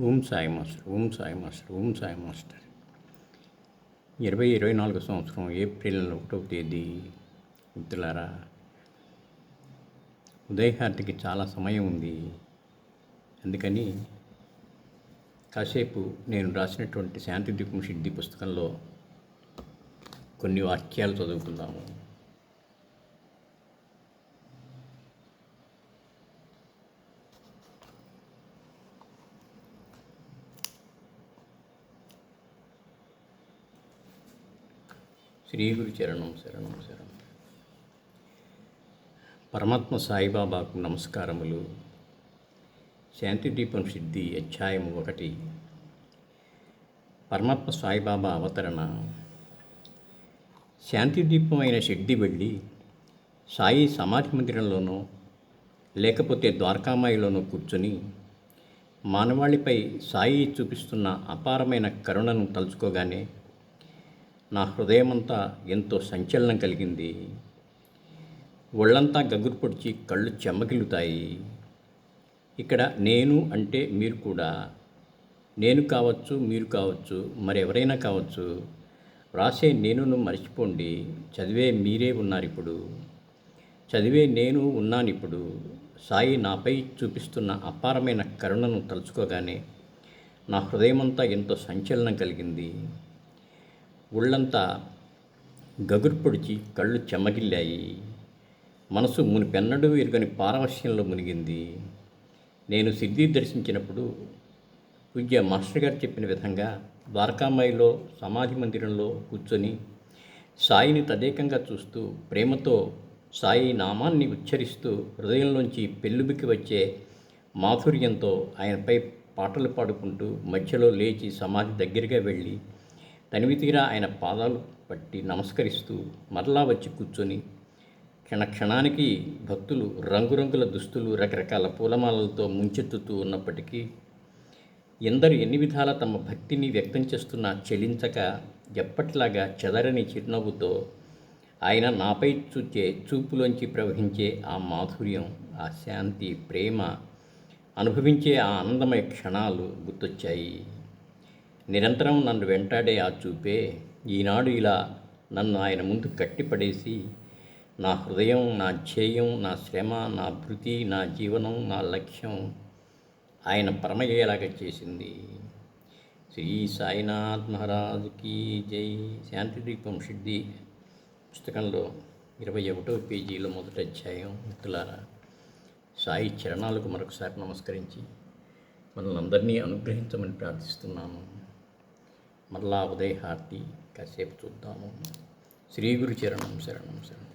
Om Sai master Om Sai master Om Sai master. ఇరవై ఇరవై నాలుగు సంవత్సరం ఏప్రిల్ ఒకటవ తేదీ. మిత్రులారా ఉదయహార్తికి చాలా సమయం ఉంది. అందుకని కాసేపు నేను రాసినటువంటి శాంతి దీపం సిద్ధి పుస్తకంలో కొన్ని వాక్యాలు చదువుకుందాము. శ్రీ గురు చరణం శరణం శరణం. పరమాత్మ సాయిబాబాకు నమస్కారములు. శాంతి దీపం సిద్ధి అధ్యాయము ఒకటి. పరమాత్మ సాయిబాబా అవతరణ. శాంతి దీపం అయిన సిద్ధి వెళ్ళి సాయి సమాధి మందిరంలోనో లేకపోతే ద్వారకామాయిలోనో కూర్చొని మానవాళిపై సాయి చూపిస్తున్న అపారమైన కరుణను తలుచుకోగానే నా హృదయమంతా ఎంతో సంచలనం కలిగింది. ఒళ్ళంతా గగురు పొడిచి కళ్ళు చెమ్మగిలుతాయి ఇక్కడ నేను అంటే మీరు కూడా. నేను కావచ్చు మీరు కావచ్చు మరెవరైనా కావచ్చు. రాసే నేనును మర్చిపోండి. చదివే మీరే ఉన్నారు ఇప్పుడు చదివే నేను ఉన్నాను ఇప్పుడు సాయి నాపై చూపిస్తున్న అపారమైన కరుణను తలుచుకోగానే నా హృదయమంతా ఎంతో సంచలనం కలిగింది. ఒళ్ళంతా గగురు పొడిచి కళ్ళు చెమ్మగిల్లాయి మనసు మునిపెన్నడూ ఎరుగని పారవశ్యంలో మునిగింది. నేను సిద్ధి దర్శించినప్పుడు పూజ్య మాస్టర్ గారు చెప్పిన విధంగా ద్వారకామాయిలో సమాధి మందిరంలో కూర్చొని సాయిని తదేకంగా చూస్తూ ప్రేమతో సాయి నామాన్ని ఉచ్చరిస్తూ హృదయంలోంచి పెళ్ళుబికి వచ్చే మాధుర్యంతో ఆయనపై పాటలు పాడుకుంటూ మధ్యలో లేచి సమాధి దగ్గరగా వెళ్ళి తనివితీరా ఆయన పాదాలు పట్టి నమస్కరిస్తూ మరలా వచ్చి కూర్చొని క్షణ క్షణానికి భక్తులు రంగురంగుల దుస్తులు రకరకాల పూలమాలలతో ముంచెత్తుతూ ఉన్నప్పటికీ ఎందరు ఎన్ని విధాల తమ భక్తిని వ్యక్తం చేస్తున్నా చెలించక ఎప్పటిలాగా చెదరని చిరునవ్వుతో ఆయన నాపై చూచే చూపులోంచి ప్రవహించే ఆ మాధుర్యం ఆ శాంతి ప్రేమ అనుభవించే ఆ ఆనందమయ క్షణాలు గుర్తొచ్చాయి. నిరంతరం నన్ను వెంటాడే ఆ చూపే ఈనాడు ఇలా నన్ను ఆయన ముందు కట్టిపడేసి నా హృదయం నా ధ్యేయం నా శ్రమ నా భృతి నా జీవనం నా లక్ష్యం ఆయన పరమయ్యేలాగా చేసింది. శ్రీ సాయినాథ్ మహారాజుకి జై. శాంతి దీపం సిద్ధి. పుస్తకంలో ఇరవై ఒకటో పేజీలో మొదటి అధ్యాయం మిత్రులారా సాయి చరణాలకు మరొకసారి నమస్కరించి మనల్ని అందరినీ అనుగ్రహించమని ప్రార్థిస్తున్నాను. మరలా ఉదయహార్తి కాసేపు చూద్దాము. శ్రీ గురు చరణం శరణం శరణం.